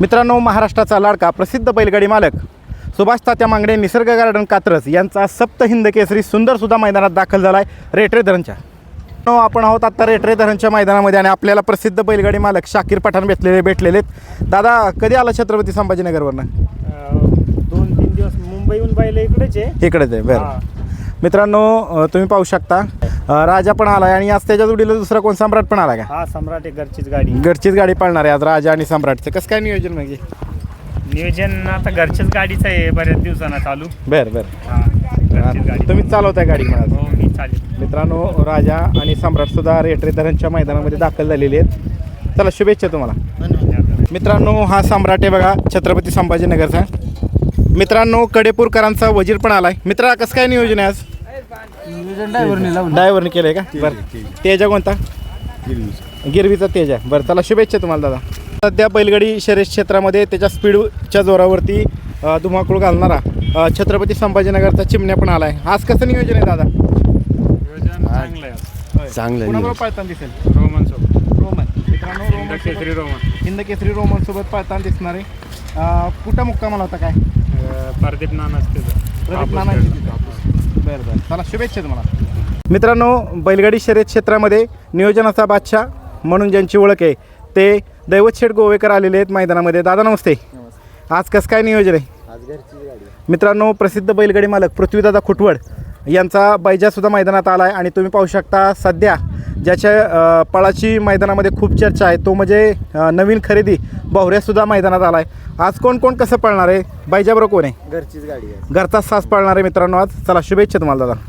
मित्रांनो महाराष्ट्राचा लाडका प्रसिद्ध बैलगाडी मालक सुभाष तात्या मांगडे निसर्ग गार्डन कात्रज यांचा सप्त हिंद केसरी सुंदर सुद्धा मैदानात दाखल झाला आहे रेटरे धरणच्या. मित्रांनो, आपण आहोत आता रेटरे धरणच्या मैदानामध्ये आणि आपल्याला प्रसिद्ध बैलगाडी मालक शाकीर पठाण भेटलेले भेटलेले आहेत दादा कधी आला छत्रपती संभाजीनगरवरनं? दोन तीन दिवस मुंबईहून पाहिले इकडेच आहे. इकडेच आहे बरं. मित्रांनो तुम्ही पाहू शकता राजा पण आला आणि आज त्याच्या जोडीला दुसरा कोण? सम्राट पण आला का? हा सम्राट आहे घरचीच गाडी. घरचीच गाडी पाळणार आहे आज राजा आणि सम्राटचं. कसं काय नियोजन म्हणजे? नियोजन आता घरच्याच गाडीचं आहे बऱ्याच दिवसांना चालू. बरं बरं. हा घरचीच गाडी. तुम्हीच चालवताय गाडी मला हो मी चालेल मित्रांनो राजा आणि सम्राट सुद्धा रेटरे धरणच्या मैदानामध्ये दाखल झालेले आहेत. चला शुभेच्छा तुम्हाला. मित्रांनो हा सम्राट आहे बघा छत्रपती संभाजीनगरचा. मित्रांनो कडेपूरकरांचा वजीर पण आलाय. मित्रा कसं काय नियोजन आहे आज? ड्रायव्हरने केलंय का? बरं. तेजा कोणता? गिरवीचा. तेज आहे. बरं चला शुभेच्छा तुम्हाला दादा. सध्या बैलगाडी शर्यत क्षेत्रामध्ये त्याच्या स्पीडच्या जोरावरती धुमाकूळ घालणारा छत्रपती संभाजीनगरचा चिमण्या पण आलाय. आज कसं नियोजन आहे दादा? नियोजन चांगलं आहे. पाळताना दिसेल? रोमन सोबत. रोमन. मित्रांनो Roman Hind Kesari Roman. Hind Kesari Roman सोबत पाळताना दिसणार आहे. कुठं मुक्कामाला होता काय? परदीप नाना असते. प्रदीप नाना बरं बरं. चला शुभेच्छा तुम्हाला. मित्रांनो बैलगाडी शर्यत क्षेत्रामध्ये नियोजनाचा बादशाह म्हणून ज्यांची ओळख आहे ते दैवत शेठ गोवेकर आलेले आहेत मैदानामध्ये. दादा नमस्ते. आज कसं काय नियोजन आहे? मित्रांनो प्रसिद्ध बैलगाडी मालक पृथ्वीदादा खुटवड यांचा बैजासुद्धा मैदानात आला आहे आणि तुम्ही पाहू शकता सध्या ज्याच्या पळाची मैदानामध्ये खूप चर्चा आहे. तो म्हणजे नवीन खरेदी बावऱ्यासुद्धा मैदानात आला आहे आज कोण कोण कसं पळणार आहे? बैजाबरोबर कोण आहे? घरचीच गाडी आहे. घरचा सास पळणार आहे मित्रांनो आज. चला शुभेच्छा तुम्हाला दादा.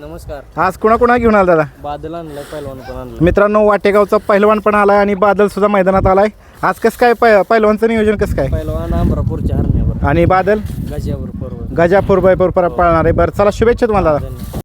नमस्कार. आज कुणा घेऊन आला दादा? बादल आणलं पहिलवान पण आणलं मित्रांनो वाटेगावचा पहिलवान पण आलाय आणि बादल सुद्धा मैदानात आलाय. आज कसं काय पै पहिलवानचं नियोजन कसं काय? पहिलवान अमरापूरच्या हरण्यावर. आणि बादल? गजापूर बायपूर परत पळणार आहे. बरं चला शुभेच्छा तुम्हाला दादा.